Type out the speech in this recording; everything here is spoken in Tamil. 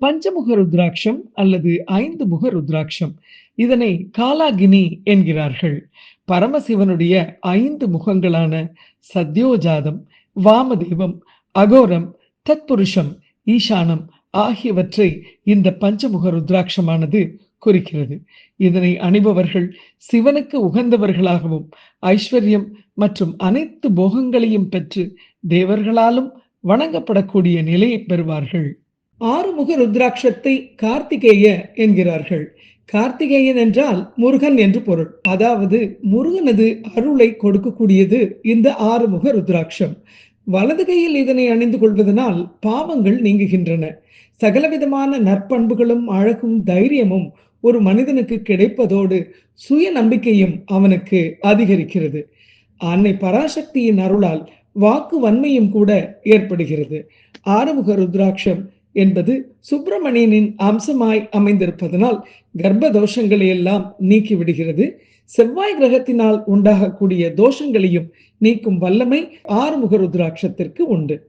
பஞ்சமுக ருத்ராட்சம் அல்லது ஐந்து முக ருத்ராட்சம். இதனை காலாகினி என்கிறார்கள். பரமசிவனுடைய ஐந்து முகங்களான சத்யோஜாதம் வாமதேவம் அகோரம் தத்புருஷம் ஈசானம் ஆகியவற்றை இந்த பஞ்சமுக ருத்ராட்சமானது குறிக்கிறது. இதனை அணிபவர்கள் சிவனுக்கு உகந்தவர்களாகவும் ஐஸ்வர்யம் மற்றும் அனைத்து போகங்களையும் பெற்று தேவர்களாலும் வணங்கப்படக்கூடிய நிலையை பெறுவார்கள். ஆறுமுக ருத்ராட்சத்தை கார்த்திகேய என்கிறார்கள். கார்த்திகேயன் என்றால் முருகன் என்று பொருள். அதாவது முருகனது அருளை கொடுக்கக்கூடியது இந்த ஆறுமுக ருத்ராட்சம். வலது கையில் இதனை அணிந்து கொள்வதனால் பாவங்கள் நீங்குகின்றன. சகலவிதமான நற்பண்புகளும் அழகும் தைரியமும் ஒரு மனிதனுக்கு கிடைப்பதோடு சுய நம்பிக்கையும் அவனுக்கு அதிகரிக்கிறது. அன்னை பராசக்தியின் அருளால் வாக்கு வன்மையும் கூட ஏற்படுகிறது. ஆறுமுக ருத்ராட்சம் என்பது சுப்பிரமணியனின் அம்சமாய் அமைந்திருப்பதனால் கர்ப்ப தோஷங்களை எல்லாம் நீக்கிவிடுகிறது. செவ்வாய் கிரகத்தினால் உண்டாகக்கூடிய தோஷங்களையும் நீக்கும் வல்லமை ஆறுமுக ருத்ராட்சத்திற்கு உண்டு.